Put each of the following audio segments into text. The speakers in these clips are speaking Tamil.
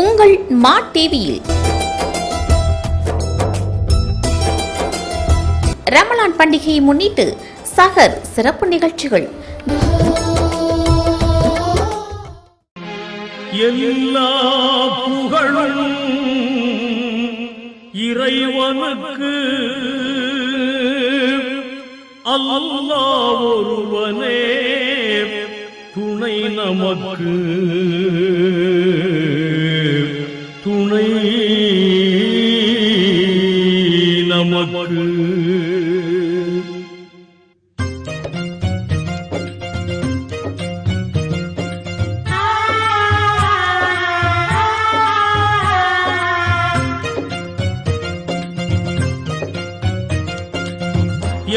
உங்கள் மாட் டிவியில் ரமலான் பண்டிகையை முன்னிட்டு சகர் சிறப்பு நிகழ்ச்சிகள். எல்லா புகழும் இறைவனுக்கு. அல்லா ஒருவனே துணை நமக்கு.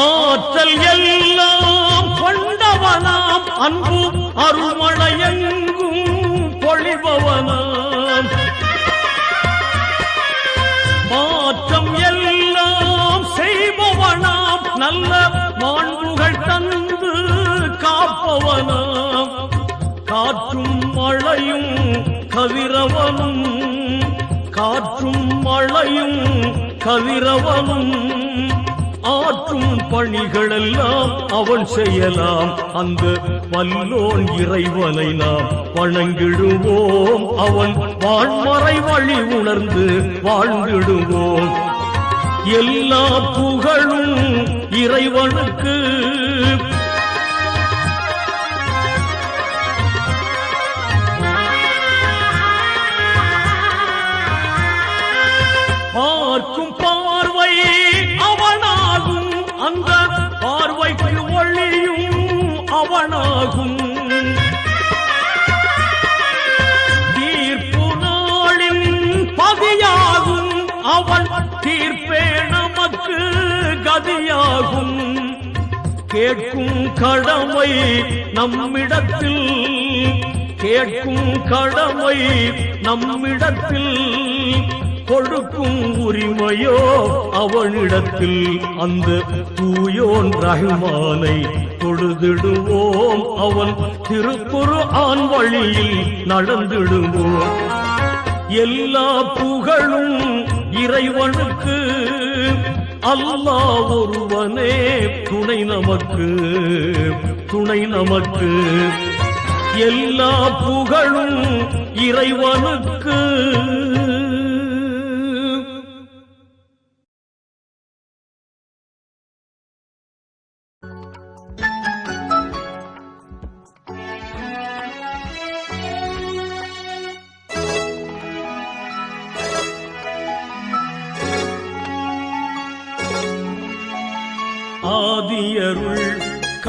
ஆற்றல் எல்லாம் கொண்டவனாம் அன்பு அருள்மழையெங்கும் பொழிபவனாம். மாற்றம் எல்லாம் செய்பவனாம் நல்ல மாண்புகள் தந்து காப்பவனாம். காற்றும் மழையும் கவிரவனும் காற்றும் மழையும் கவிரவனும் ஆற்றும் பணிகளெல்லாம் அவன் செய்யலாம். அந்த வல்லோன் இறைவனை நாம் வணங்கிடுவோம். அவன் வாழ்மறை வழி உணர்ந்து வாழ்ந்திடுவோம். எல்லா புகழும் இறைவனுக்கு பார்வைக்கு ஒளியும் அவனாகும். தீர்ப்பு நாளின் பதியாகும் அவன் தீர்ப்பே நமக்கு கதியாகும். கேட்கும் கடமை நம்மிடத்தில். கேட்கும் கடமை நம்மிடத்தில். கொடுக்கும் உரிமையோ அவனிடத்தில் அந்த தூயோன் ரஹ்மானை தொழுதிடுவோம். அவன் திருக்குறு ஆண் வழியில் நடந்திடுவோம் எல்லா புகழும் இறைவனுக்கு அல்லா ஒருவனே துணை நமக்கு துணை நமக்கு. எல்லா புகழும் இறைவனுக்கு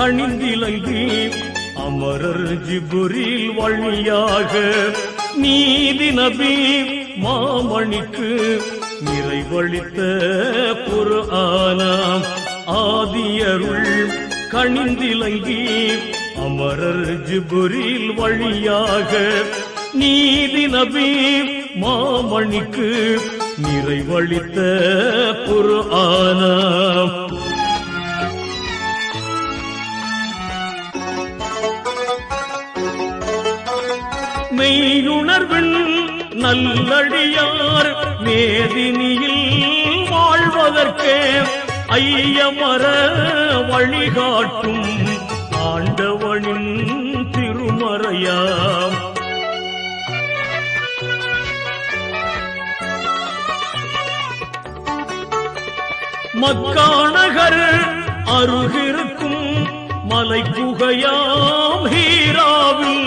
கணிந்திலங்கி அமரர் ஜிபுரில் வழியாக நீதி நபி மாமணிக்கு நிறைவழித்த ஒரு ஆனாம் ஆதியருள் கணிந்திலங்கி அமரர் ஜிபுரில் வழியாக நீதி நபி மாமணிக்கு நிறைவழித்த ஒரு ஆனாம் மெய்யுணர்வின் நல்லடியார் மேதினியில் வாழ்வதற்கே ஐயமர வழிகாட்டும் ஆண்டவனின் திருமறையாம். மக்கானகர் அருகிருக்கும் மலை குகையாம் ஹீராவில்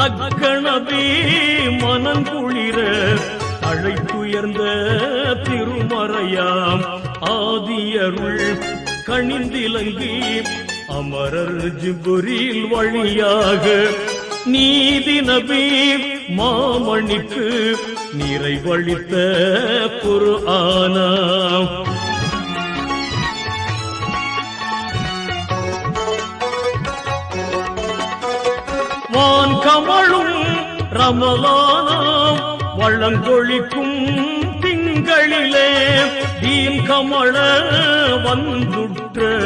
தக்கணபி மனங்குளிர அழைத்துயர்ந்த திருமறையாம். ஆதியருள் கணிந்திலங்கி அமரர் ஜிபுரில் வழியாக நீதி நபி மாமணிக்கு நிறைவழித்த குரு ஆனாம் கமழும் ரமலானாம். வள்ளங்கொழிக்கும் திங்களிலே தீன் கமழ வந்துற்ற.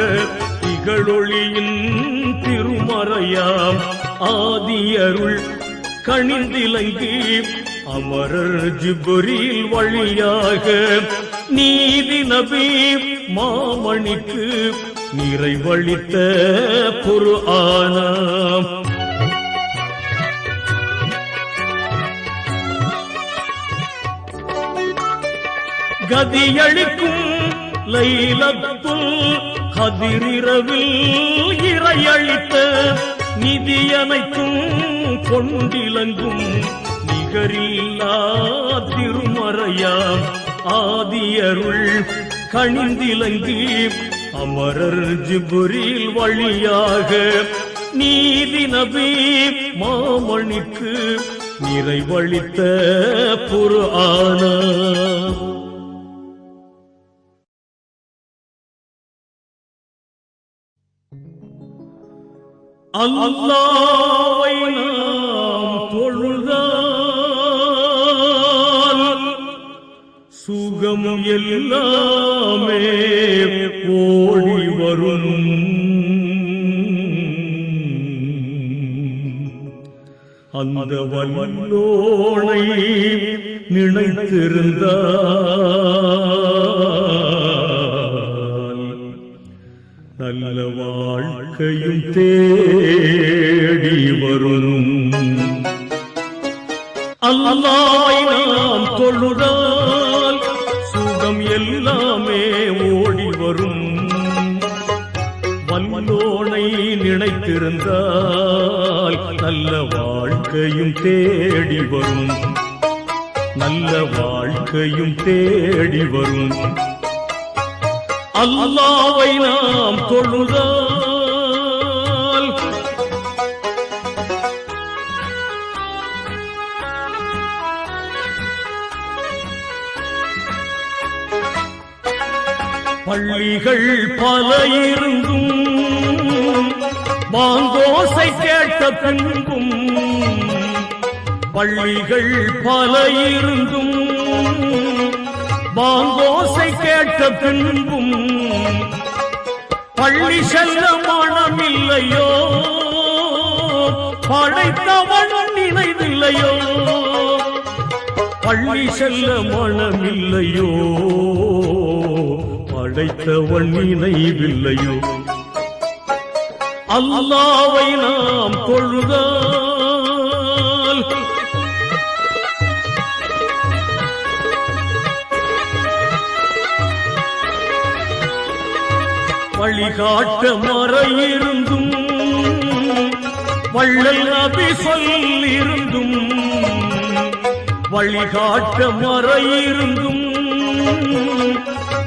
திகழொளியின் திருமறையாம். ஆதியருள் கணிந்திலங்கி அமரர் ஜிபுரில் வழியாக நீதி நபி மாமணிக்கு நிறைவழித்த பொரு ஆனாம் கதியளிக்கும் லைலத்துள் கதிரிரவில் இறையளித்த நிதியனைக்கும் கொண்டிலங்கும் நிகரில்லா திருமறையாம் ஆதியருள் கணிந்திலங்கி அமரர் ஜிபுரில் வழியாக நீதி நபி மாமணிக்கு நிறைவழித்த புரு ஆனா அல்லாவை நாம் தொழுதால் சுகம் எல்லாமே ஓடி வரும். அந்த வல்லோனை நினைத்திருந்தார். வாழ்க்கையும் தேடி வரும் அல்லாய் நாம் தொழுதால் சுகம் எல்லாமே ஓடி வரும். வல்லோனை நினைத்திருந்தால் நல்ல வாழ்க்கையும் தேடி வரும். நல்ல வாழ்க்கையும் தேடி வரும். அல்லாவை நாம் தொழுதால் பள்ளிகள் பல இருந்தும் மாங்கோசை கேட்ட பின்பும் பள்ளிகள் பல இருந்தும் மாங்கோசை கேட்ட பின்பும் பள்ளி செல்ல மனமில்லையோ? படைத்தவன் நினைவில்லையோ? பள்ளி செல்ல மனமில்லையோ? படைத்தவன் நினைவில்லையோ? அல்லாவை நாம் கொள்ளுதால். வழிகாட்ட மறையிருந்தும் வள்ளல் நபி சொல்லிருந்தும் வழிகாட்ட மறையிருந்தும்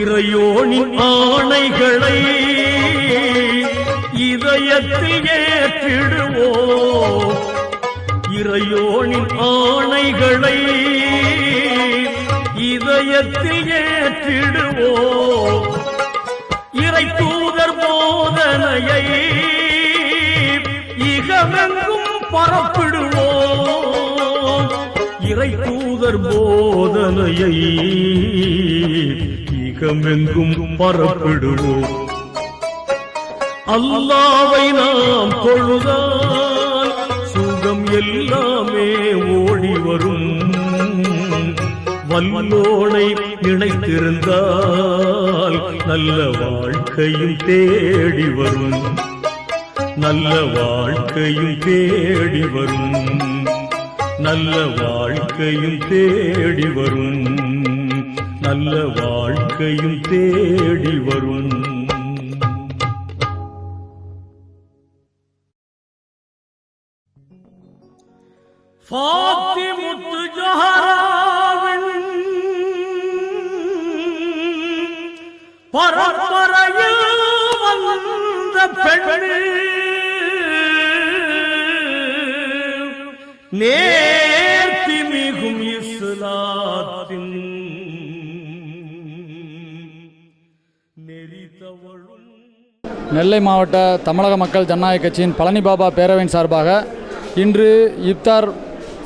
இறையோனின் ஆணைகளை இதயத்தில் ஏற்றிடுவோம் இறையோனின் ஆணைகளை இதயத்தில் ஏற்றிடுவோம் இறை தூதர் போதனையை இகமெங்கும் பரப்பிடுவோம் இறை தூதர் போதனையை இகமெங்கும் பரப்பிடுவோம் அல்லாவை நாம் தொழுதால் சுகம் எல்லாமே ஓடி வரும். வல்லோனை நினைத்திருந்தால் நல்ல வாழ்க்கையும் தேடி வரும். நல்ல வாழ்க்கையும் தேடி வரும். நல்ல வாழ்க்கையும் தேடி வரும். நல்ல வாழ்க்கையும் தேடி வரும். பாத்திமுத்து ஜஹராவின் பரம்பரையில் வந்த பெண்ணு நேர்த்தி நெல்லை மாவட்ட தமிழக மக்கள் ஜனநாயக கட்சியின் பழனி பாபா பேரவையின் சார்பாக இன்று இப்தார்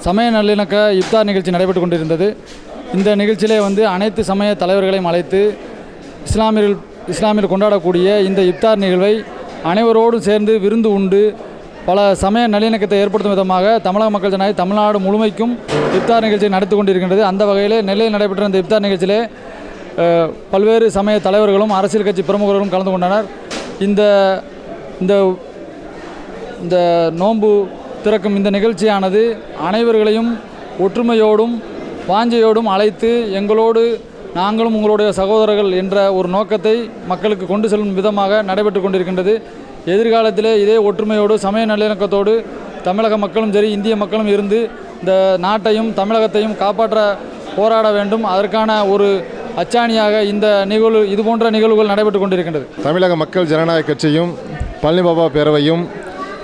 சமய நல்லிணக்க இப்தார் நிகழ்ச்சி நடைபெற்று கொண்டிருந்தது. இந்த நிகழ்ச்சியிலே வந்து அனைத்து சமய தலைவர்களையும் அழைத்து இஸ்லாமியர்கள் இஸ்லாமியர் கொண்டாடக்கூடிய இந்த இப்தார் நிகழ்வை அனைவரோடும் சேர்ந்து விருந்து உண்டு. பல சமய நல்லிணக்கத்தை ஏற்படுத்தும் விதமாக தமிழக மக்கள் ஜனநாயக தமிழ்நாடு முழுமைக்கும் இப்தார் நிகழ்ச்சி நடத்தி கொண்டிருக்கின்றது. அந்த வகையிலே நெல்லையில் நடைபெற்ற இந்த இப்தார் நிகழ்ச்சியிலே பல்வேறு சமய தலைவர்களும் அரசியல் கட்சி பிரமுகர்களும் கலந்து கொண்டனர். இந்த இந்த இந்த நோன்பு திறக்கும் இந்த நிகழ்ச்சியானது அனைவர்களையும் ஒற்றுமையோடும் வாஞ்சையோடும் அழைத்து எங்களோடு நாங்களும் உங்களுடைய சகோதரர்கள் என்ற ஒரு நோக்கத்தை மக்களுக்கு கொண்டு செல்லும் விதமாக நடைபெற்று கொண்டிருக்கின்றது. எதிர்காலத்திலே இதே ஒற்றுமையோடு சமய நல்லிணக்கத்தோடு தமிழக மக்களும் சரி இந்திய மக்களும் இருந்து இந்த நாட்டையும் தமிழகத்தையும் காப்பாற்ற போராட வேண்டும். அதற்கான ஒரு அச்சாணியாக இந்த நிகழ்வு இது போன்ற நிகழ்வுகள் நடைபெற்று கொண்டிருக்கின்றது. தமிழக மக்கள் ஜனநாயக கட்சியும் பழனி பாபா பேரவையும்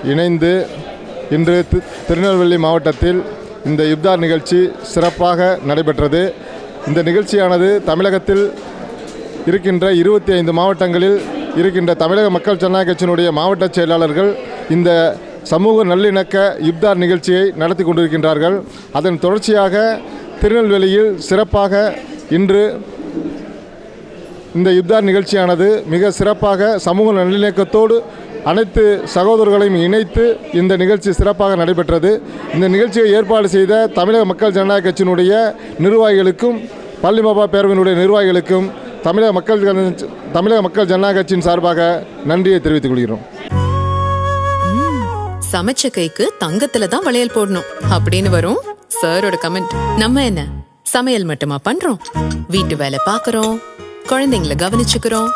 இணைந்து இன்று தி- திருநெல்வேலி மாவட்டத்தில் இந்த இப்தார் நிகழ்ச்சி சிறப்பாக நடைபெற்றது. இந்த நிகழ்ச்சியானது தமிழகத்தில் இருக்கின்ற இருபத்தி ஐந்து மாவட்டங்களில் இருக்கின்ற தமிழக மக்கள் ஜனநாயக கட்சியினுடைய மாவட்ட செயலாளர்கள் இந்த சமூக நல்லிணக்க இப்தார் நிகழ்ச்சியை நடத்தி கொண்டிருக்கின்றார்கள். அதன் தொடர்ச்சியாக திருநெல்வேலியில் சிறப்பாக இன்று இந்த இப்தார் நிகழ்ச்சியானது மிக சிறப்பாக சமூக நல்லிணக்கத்தோடு அனைத்து சகோதரர்களையும் இணைத்து இந்த நிகழ்ச்சி சிறப்பாக நடைபெற்றது. இந்த நிகழ்ச்சியை ஏற்பாடு செய்த தமிழக மக்கள் ஜனநாயக கட்சியினுடைய நிர்வாகிகளுக்கும் பள்ளி பாபா பேரவையினுடைய நிர்வாகிகளுக்கும் தமிழக மக்கள் தமிழக மக்கள் ஜனநாயக கட்சியின் சார்பாக நன்றியை தெரிவித்துக் கொள்கிறோம். சமைச்ச கைக்கு தங்கத்துல தான் வளையல் போடணும். அப்படின்னு வரும் சாரோட கமெண்ட் நம்ம என்ன? சமையல் மட்டுமா பண்றோம். வீட்டு வேலை பாக்குறோம். குழந்தைங்கள கவனிச்சுக்கிறோம்.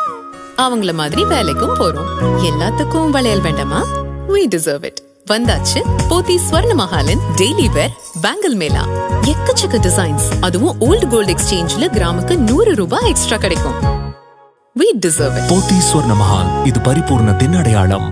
அவங்கள மாதிரி வேலைக்கும் போறோம். எல்லாத்துக்கும் வளையல் வேண்டாமா? வி டிசர்வ் இட் வந்தாச்சு போத்தி ஸ்வர்ண மஹாலின் டெய்லி வேர் பேங்கிள் மேலா எக்கச்சக்க டிசைன்ஸ் அதுவும் ஓல்ட் கோல்ட் எக்ஸ்சேஞ்ச்ல கிராமுக்கு நூறு ரூபாய் எக்ஸ்ட்ரா கிடைக்கும். வி டிசர்வ் போத்தி ஸ்வர்ண மஹால் இது பரிபூர்ணத்தின் அடையாளம்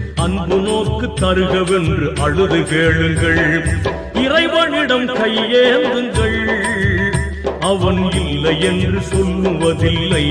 அன்பு நோக்கு தருகவென்று அழுது கேளுங்கள். இறைவனிடம் கையேந்துங்கள். அவன் இல்லை என்று சொல்லுவதில்லை.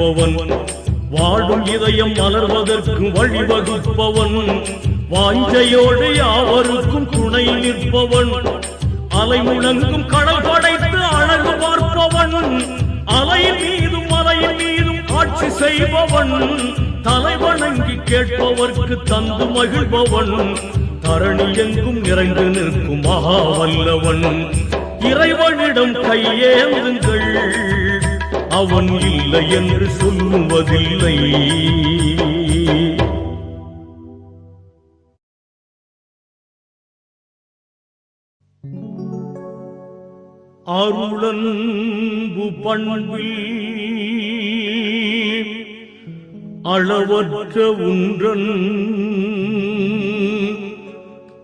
உணவளிப்பவன் வாழும் இதயம் மலர்வதற்கு வழிவகுப்பவன் வாஞ்சையோடு யாவருக்கும் துணை நிற்பவன். அலை முழங்கும் கடல் படைத்து அழகு பார்ப்பவன். அலை மீதும் மலை மீதும் ஆட்சி செய்பவன். தலைவணங்கி கேட்பவர்க்கு தந்து மகிழ்பவன். தரணி எங்கும் நிறைந்து நிற்கும் மகாவல்லவன். இறைவனிடம் கையேந்துங்கள். அவன் இல்லை என்று சொல்லுவதில்லை அருளன்பு பண்பில் அளவற்ற உன்றன்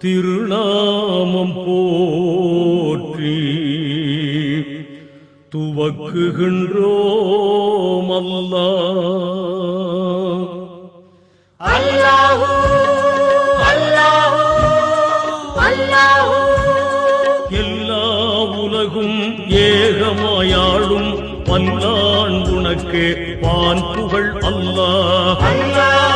திருநாமம் போற்றி துவக்குகின்றோம் அல்லா. எல்லா உலகும் ஏகமாயாளும் பல்லான் உனக்கு பான் புகழ் அல்லாஹ் அல்லாஹு.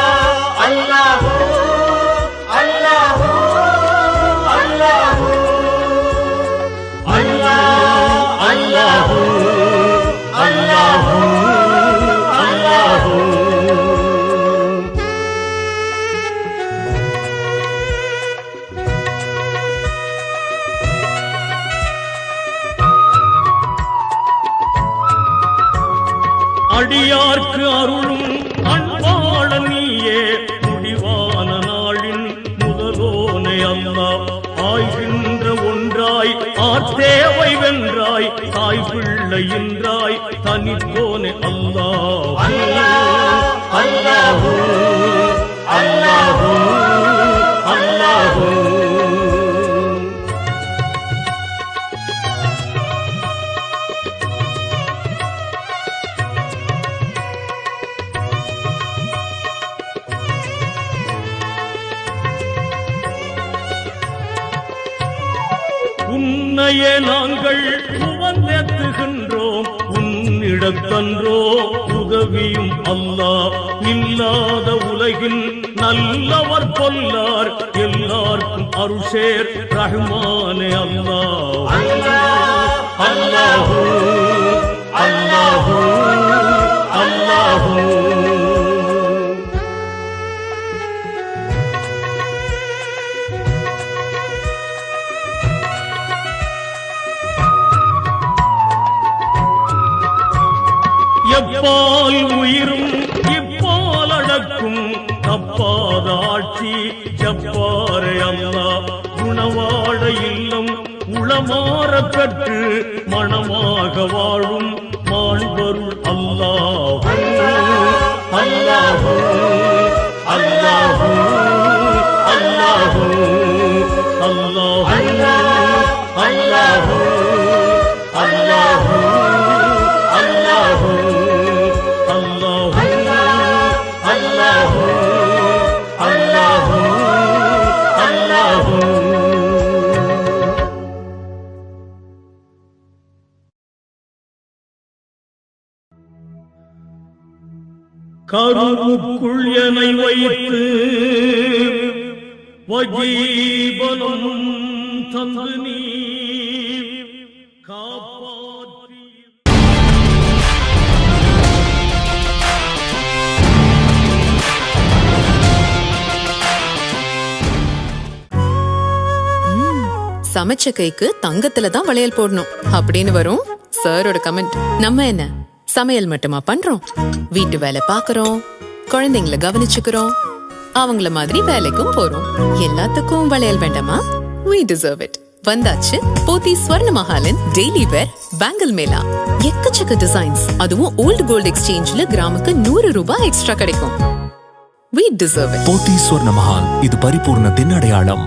உன்னையே நாங்கள் உவந்தேத்துகின்றோம். உன்னிடத்தன்றோ உதவியும் அல்லாஹ் இல்லாத உலகில் நல்லவர் பொல்லார். எல்லாருக்கும் அருஷேர் ரஹ்மானே அல்லாஹு அல்லாஹு அல்லாஹு. எப்பால் உயிரும் இப்பால் அடக்கும். தப்பாதாட்சி ஜப்பாரே அல்லா குணவாட இல்லம் உளமாற பெற்று மனமாக வாழும் மாண்பருள் அல்லாஹ். அல்லாஹூ அல்லாஹூ. கருவுக்குள் என வைத்து வஜீபனம் தந்து நீ காப்பாற்றி சமைச்ச கைக்கு தங்கத்துல தான் வளையல் போடணும். அப்படின்னு வரும் சாரோட கமெண்ட் நம்ம என்ன? சமையல் மட்டுமா பண்றோம். வீட்டு வேலை பார்க்கறோம் குழந்தைங்கள கவனிச்சுக்கிறோம். அவங்கள மாதிரி வேலைக்கும் போறோம். எல்லாத்துக்கும் வளையல் வேண்டாமா? வி டிசர்வ் இட் வந்தாச்சு போத்தி ஸ்வர்ண மஹாலின் டெய்லி வேர் பேங்கிள் மேலா எக்கச்சக்க டிசைன்ஸ் அதுவும் ஓல்டு கோல்ட் எக்ஸ்சேஞ்ச்ல கிராமுக்கு நூறு ரூபாய் எக்ஸ்ட்ரா கிடைக்கும். வி டிசர்வ் போத்தி ஸ்வர்ண மஹால் இது பரிபூர்ணத்தின் அடையாளம்